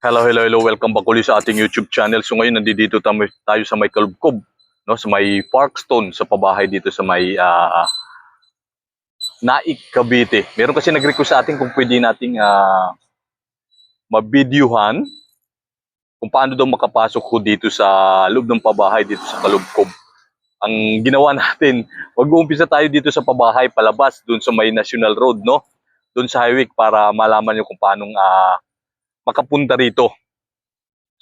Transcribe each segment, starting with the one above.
Hello, hello, hello. Welcome back ulit sa ating YouTube channel. So ngayon nandito tayo, tayo sa may Kalubkob, no? sa may Parkstone, sa pabahay dito sa may ah, Naik, Cavite. Meron kasi nag-request sa atin kung pwede nating ah, mabidyuhan kung paano daw makapasok ko dito sa loob ng pabahay dito sa Kalubkob. Ang ginawa natin, mag-uumpisa tayo dito sa pabahay palabas doon sa may National Road, no? Doon sa highway para malaman niyo kung paano ah, makapunta rito.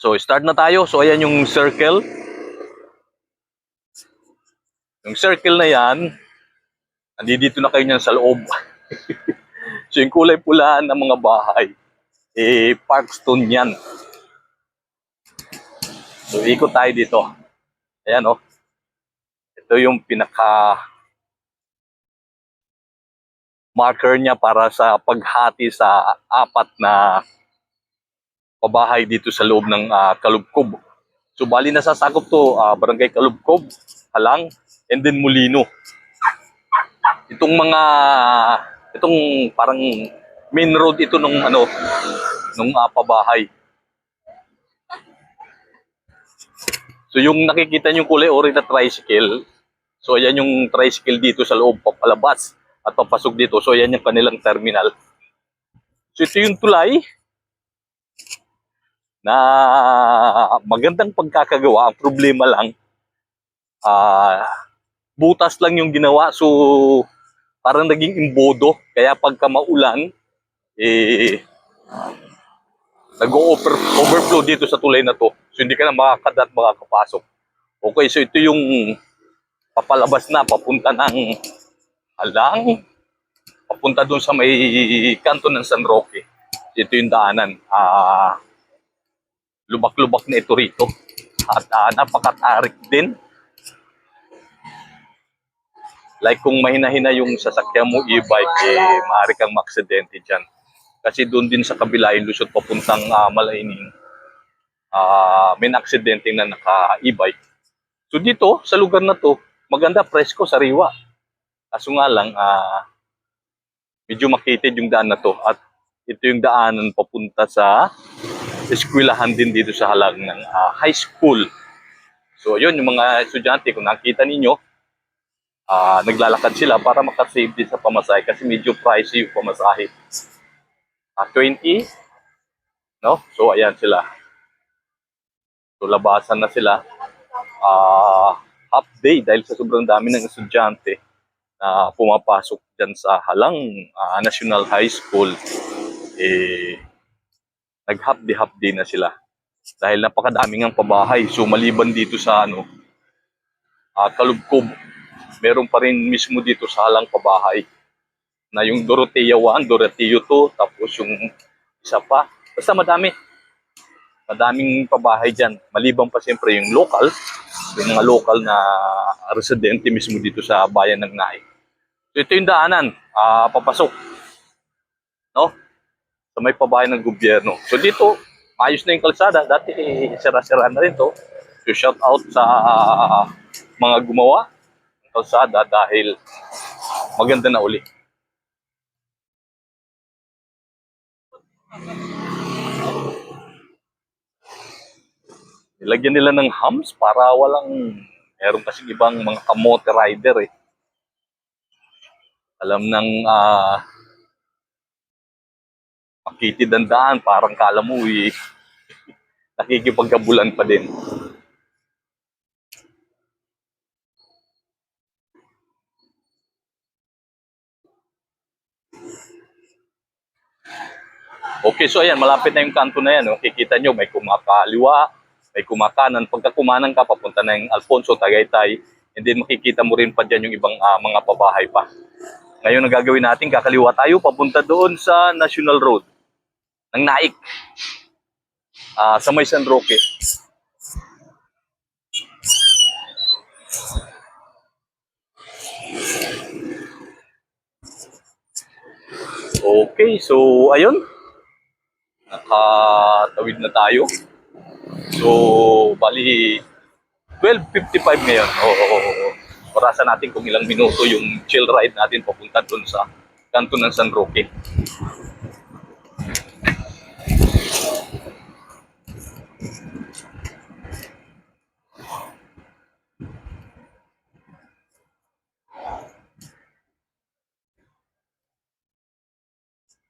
So, start na tayo. So, ayan yung circle. Yung circle na yan, nandito na kayo niyan sa loob. so, yung kulay pula ng mga bahay, eh, Parkstone yan. So, ikot tayo dito. Ayan, oh. Ito yung pinaka marker niya para sa paghati sa apat na pabahay dito sa loob ng ah, Kalubkob. So bali nasasakop to ah, Barangay Kalubkob, Halang, and then Molino. Itong mga itong parang main road ito nung ano nung ah, pabahay. So yung nakikita niyo kulay orange na tricycle, so ayan yung tricycle dito sa loob papalabas at papasok dito. So ayan yung kanilang terminal. So ito yung tulay na magandang pagkakagawa. Ang problema lang, ah butas lang yung ginawa. So, parang naging imbodo. Kaya pagka maulan, eh, nag-overflow dito sa tulay na to. So, hindi ka na makakadat, makakapasok. Okay, so ito yung papalabas na, papunta ng Alang, papunta doon sa may kanto ng San Roque. Ito yung daanan. Ah, lubak-lubak na ito rito. At ah, napakatarik din. Like kung mahina-hina yung sasakyan mo e-bike, eh, maaari kang maksidente dyan. Kasi doon din sa kabila, yung lusot papuntang uh, Malaining, ah, may aksidente na naka-e-bike. So dito, sa lugar na to, maganda presko, sariwa. Kaso nga lang, ah, medyo makitid yung daan na to. At ito yung daanan papunta sa eskwelahan din dito sa halag ng ah, high school. So yun, yung mga estudyante, kung nakita ninyo, ah, naglalakad sila para makasave din sa pamasahe kasi medyo pricey yung pamasahe. Ah, 20, no? So ayan sila. So labasan na sila. Ah, half day dahil sa sobrang dami ng estudyante na pumapasok dyan sa Halang ah, National High School. Eh, nag-half-day-half-day na sila. Dahil napakadaming ang pabahay. So maliban dito sa ano, ah, Kalubkob, meron pa rin mismo dito sa halang pabahay na yung Dorotea 1, Dorotea 2, tapos yung isa pa. Basta madami. Madaming pabahay dyan. Maliban pa siyempre yung local, yung mga local na residente mismo dito sa bayan ng Naik. So ito yung daanan, ah, papasok. No? Sa may pabahay ng gobyerno. So dito, ayos na yung kalsada. Dati eh, sira-sira na rin to. So shout out sa ah, mga gumawa ng kalsada dahil maganda na uli. Nilagyan nila ng hams para walang meron kasi ibang mga kamote rider eh. Alam ng ah makitid ang daan, parang kala mo eh, nakikipagkabulan pa din. Okay, so ayan, malapit na yung kanto na yan. No? Kikita nyo, may kumakaliwa, may kumakanan. Pagka kumanan ka, papunta na yung Alfonso, Tagaytay. And then makikita mo rin pa dyan yung ibang ah, mga pabahay pa. Ngayon, ang gagawin natin, kakaliwa tayo, papunta doon sa National Road ng Naik. Ah, sa may San Roque. Okay, so ayun. Nakatawid na tayo. So, bali 12.55 ngayon. Oo, orasan natin kung ilang minuto yung chill ride natin papunta doon sa kanto ng San Roque.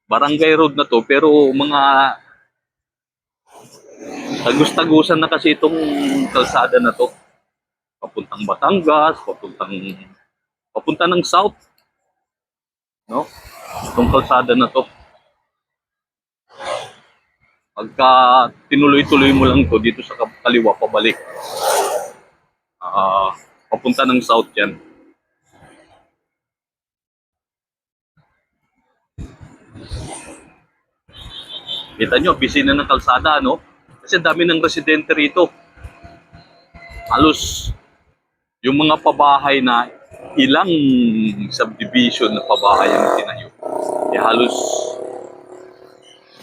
Barangay road na to, pero mga tagus-tagusan na kasi itong kalsada na to. Papuntang Batangas, papuntang papunta ng south. No? Itong kalsada na to. Pagka tinuloy-tuloy mo lang to dito sa kaliwa pabalik. Ah, papunta ng south 'yan. Kita nyo, busy na ng kalsada, no? Kasi dami ng residente rito. Halos yung mga pabahay na ilang subdivision na pabahay ang tinayo. Eh, halos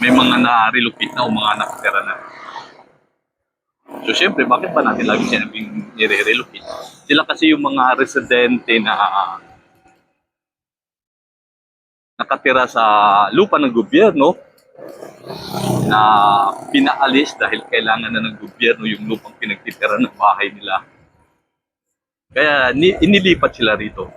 may mga na-relocate na o mga nakatira na. So, syempre, bakit ba natin lagi sinabing nire-relocate? Sila kasi yung mga residente na nakatira sa lupa ng gobyerno na pinaalis dahil kailangan na ng gobyerno yung lupang pinagtitira ng bahay nila. Kaya ni, inilipat sila rito.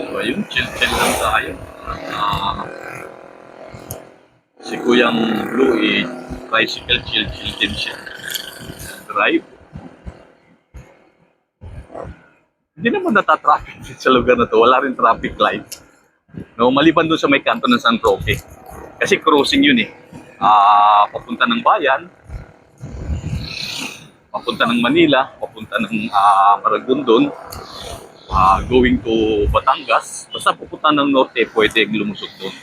So ayun, chill-chill lang tayo. Ah, si Kuyang Blue eh, tricycle chill-chill din siya. Drive. Hindi naman natatraffic sa lugar na to. Wala rin traffic light. No, maliban doon sa may kanto ng San Roque. Kasi crossing yun eh. Ah, papunta ng bayan, papunta ng Manila, papunta ng ah, Maragondon, ah, going to Batangas, basta pupunta ng norte, pwede lumusot doon.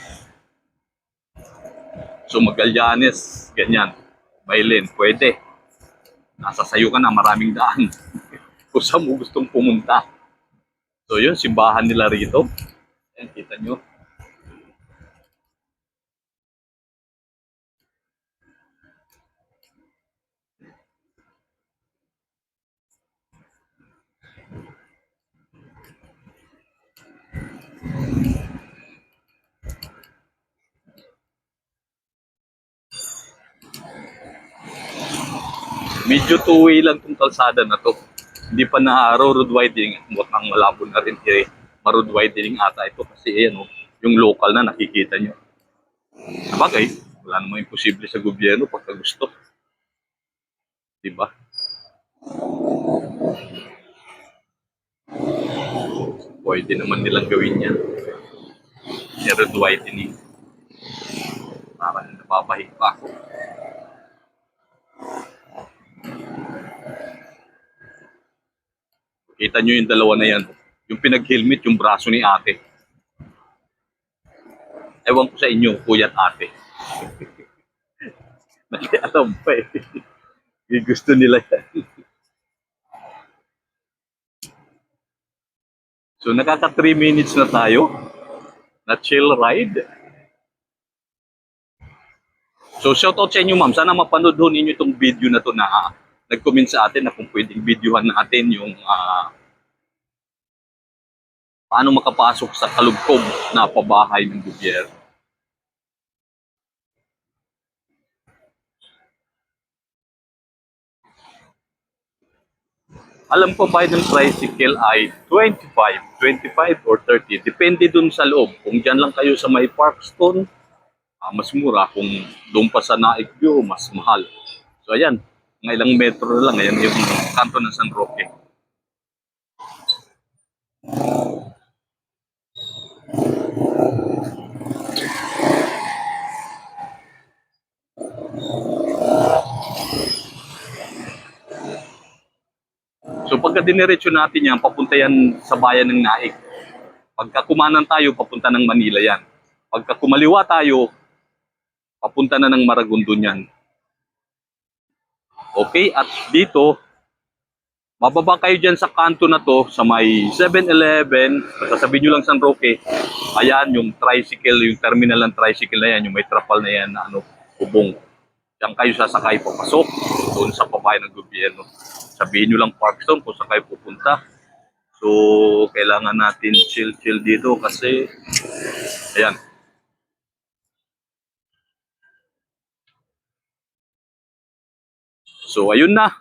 So Magallanes, ganyan. Bailin, pwede. Nasa sayo ka na, maraming daan. Kung saan mo gustong pumunta. So yun, simbahan nila rito. Ayan, kita nyo. Medyo two-way lang tong kalsada na to. Hindi pa na road widening. Mukhang malabo na rin eh. Ma-road widening ata ito kasi ayan oh, yung local na nakikita nyo. Sabagay, wala namang imposible sa gobyerno pagka gusto. Diba? Pwede naman nilang gawin yan. Road widening. Parang napapahig pa ako. Kita nyo yung dalawa na yan. Yung pinag-helmet, yung braso ni ate. Ewan ko sa inyo, kuya at ate. Nakialam pa eh. Gusto nila yan. So nakaka 3 minutes na tayo na chill ride. So shoutout sa inyo ma'am. Sana mapanood ho ninyo itong video na to na ah, nag-comment sa atin na kung pwedeng videohan natin yung ah, paano makapasok sa kalugkob na pabahay ng gobyerno. Alam ko bayad ng tricycle ay 25, 25 or 30. Depende dun sa loob. Kung dyan lang kayo sa may Parkstone, ah, mas mura. Kung doon pa sa Naik View, mas mahal. So ayan, mga ilang metro na lang. Ayan yung kanto ng San Roque. So pagka diniretso natin yan, papunta yan sa bayan ng Naik. Pagka kumanan tayo, papunta ng Manila yan. Pagka kumaliwa tayo, papunta na ng Maragondon yan. Okay, at dito, mababa kayo dyan sa kanto na to, sa may 7-Eleven, sasabihin nyo lang San Roque, ayan, yung tricycle, yung terminal ng tricycle na yan, yung may trapal na yan na ano, bubong. Diyan kayo sasakay papasok doon sa pabahay ng gobyerno. Sabihin nyo lang Parkstone kung saan kayo pupunta. So, kailangan natin chill-chill dito kasi, ayan, So, ayun na.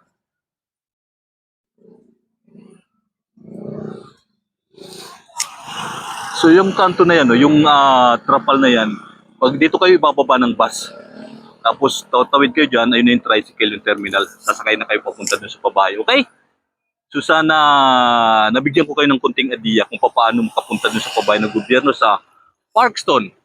So, yung kanto na yan, yung uh, trapal na yan, pag dito kayo ibababa ng bus, tapos tatawid kayo dyan, ayun na yung tricycle, yung terminal. Sasakay na kayo papunta dun sa babae, okay? So, sana nabigyan ko kayo ng konting idea kung paano makapunta dun sa pabahay ng gobyerno sa Parkston.